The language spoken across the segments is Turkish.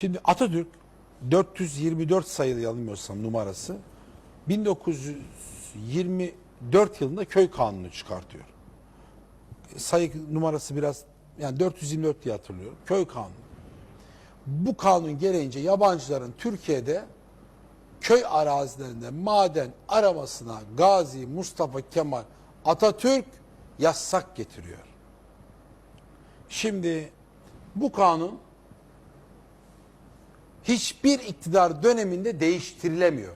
Şimdi Atatürk 424 sayılı yanılmıyorsam numarası 1924 yılında köy kanunu çıkartıyor. Sayı numarası biraz yani 424 diye hatırlıyorum. Köy kanunu. Bu kanun gereğince yabancıların Türkiye'de köy arazilerinde maden aramasına Gazi Mustafa Kemal Atatürk yasak getiriyor. Şimdi bu kanun hiçbir iktidar döneminde değiştirilemiyor.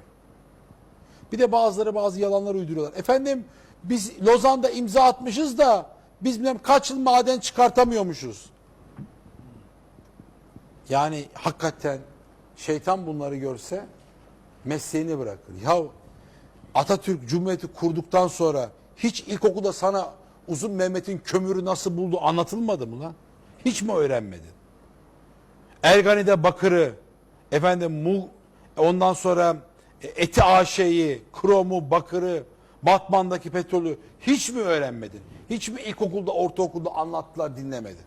Bir de bazıları bazı yalanlar uyduruyorlar. Efendim biz Lozan'da imza atmışız da biz bilmem kaç yıl maden çıkartamıyormuşuz. Yani hakikaten şeytan bunları görse mesleğini bırakır. Ya Atatürk Cumhuriyeti kurduktan sonra hiç ilkokulda sana Uzun Mehmet'in kömürü nasıl buldu anlatılmadı mı lan? Hiç mi öğrenmedin? Ergani'de bakırı, efendim mu, ondan sonra eti aşeyi, kromu, bakırı, Batman'daki petrolü hiç mi öğrenmedin? Hiç mi ilkokulda, ortaokulda anlattılar dinlemedin?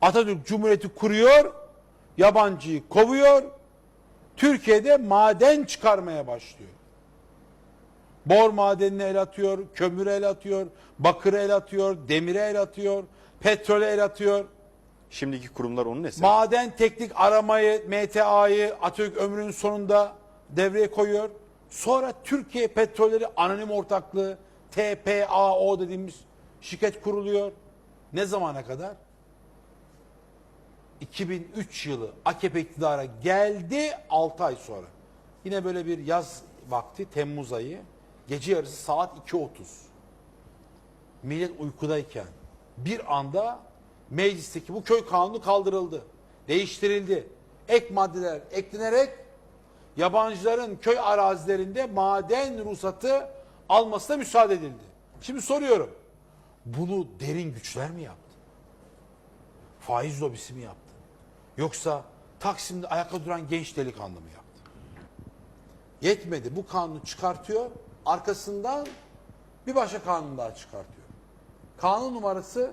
Atatürk Cumhuriyeti kuruyor, yabancıyı kovuyor, Türkiye'de maden çıkarmaya başlıyor. Bor madenine el atıyor, kömüre el atıyor, bakıra el atıyor, demire el atıyor, petrole el atıyor. Şimdiki kurumlar onun eseri. Maden teknik aramayı, MTA'yı Atatürk ömrünün sonunda devreye koyuyor. Sonra Türkiye Petrolleri Anonim Ortaklığı, TPAO dediğimiz şirket kuruluyor. Ne zamana kadar? 2003 yılı AKP iktidara geldi 6 ay sonra. Yine böyle bir yaz vakti Temmuz ayı gece yarısı saat 2.30. Millet uykudayken bir anda meclisteki bu köy kanunu kaldırıldı. Değiştirildi. Ek maddeler eklenerek yabancıların köy arazilerinde maden ruhsatı almasına müsaade edildi. Şimdi soruyorum. Bunu derin güçler mi yaptı? Faiz lobisi mi yaptı? Yoksa Taksim'de ayakta duran genç delikanlı mı yaptı? Yetmedi. Bu kanunu çıkartıyor. Arkasından bir başka kanun daha çıkartıyor. Kanun numarası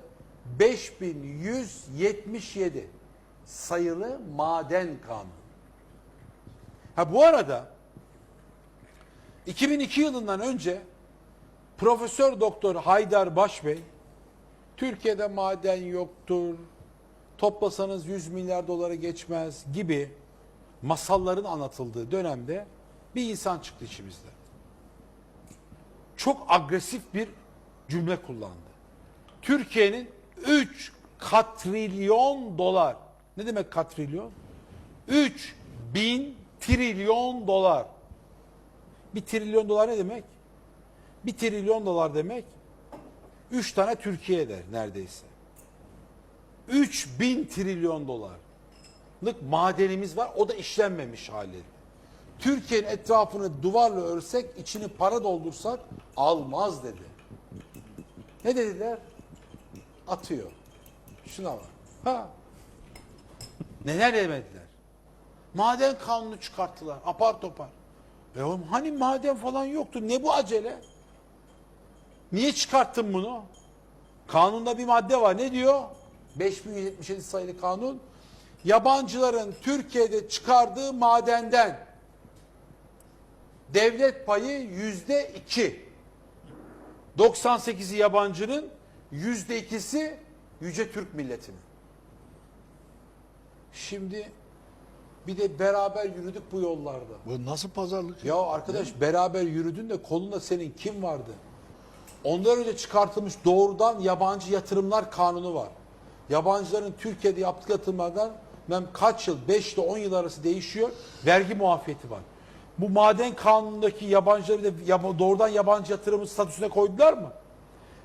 5177 sayılı maden kanunu. Ha bu arada 2002 yılından önce Profesör Doktor Haydar Başbey Türkiye'de maden yoktur, toplasanız 100 milyar dolara geçmez gibi masalların anlatıldığı dönemde bir insan çıktı içimizde. Çok agresif bir cümle kullandı. Türkiye'nin 3 katrilyon dolar. Ne demek katrilyon? 3 bin trilyon dolar. Bir trilyon dolar ne demek? Bir trilyon dolar demek 3 tane Türkiye eder neredeyse. 3 bin trilyon dolarlık madenimiz var. O da işlenmemiş hali. Türkiye'nin etrafını duvarla örsek, içini para doldursak almaz dedi. Ne dediler? Atıyor. Şuna bak. Ha. Neler demediler? Maden kanunu çıkarttılar. Apar topar. E oğlum hani maden falan yoktu. Ne bu acele? Niye çıkarttın bunu? Kanunda bir madde var. Ne diyor? 5177 sayılı kanun. Yabancıların Türkiye'de çıkardığı madenden devlet payı yüzde iki. 98'i yabancının yüzde ikisi Yüce Türk milletinin. Şimdi bir de beraber yürüdük bu yollarda. Bu nasıl pazarlık? Ya arkadaş beraber yürüdün de kolunda senin kim vardı? Ondan önce çıkartılmış doğrudan yabancı yatırımlar kanunu var. Yabancıların Türkiye'de yaptığı yatırımlardan ben kaç yıl 5 ile 10 yıl arası değişiyor. Vergi muafiyeti var. Bu maden kanunundaki yabancıları bir de yaba- doğrudan yabancı yatırımı statüsüne koydular mı?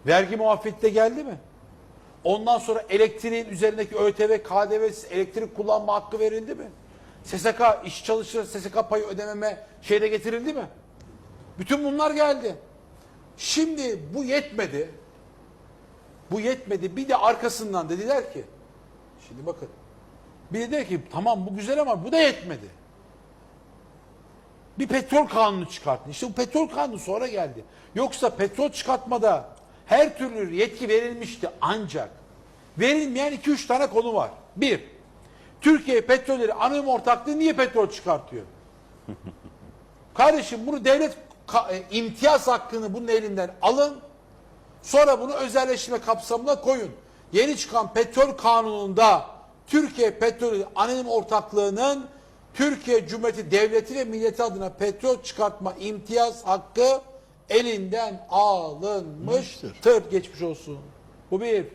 Vergi muafiyeti de geldi mi? Ondan sonra elektriğin üzerindeki ÖTV, KDV, elektrik kullanma hakkı verildi mi? SSK iş çalışır, SSK payı ödememe şeyde getirildi mi? Bütün bunlar geldi. Şimdi bu yetmedi. Bu yetmedi. Bir de arkasından dediler ki, şimdi bakın. Bir de ki tamam bu güzel ama bu da yetmedi. Bir petrol kanunu çıkarttın. İşte bu petrol kanunu sonra geldi. Yoksa petrol çıkartmada her türlü yetki verilmişti ancak verilmeyen 2-3 tane konu var. Bir, Türkiye petrolleri anonim ortaklığı niye petrol çıkartıyor? Kardeşim bunu devlet e, imtiyaz hakkını bunun elinden alın. Sonra bunu özelleştirme kapsamına koyun. Yeni çıkan petrol kanununda Türkiye petrolü anonim ortaklığının Türkiye Cumhuriyeti Devleti ve milleti adına petrol çıkartma imtiyaz hakkı elinden alınmıştır. Geçmiş olsun. Bu bir.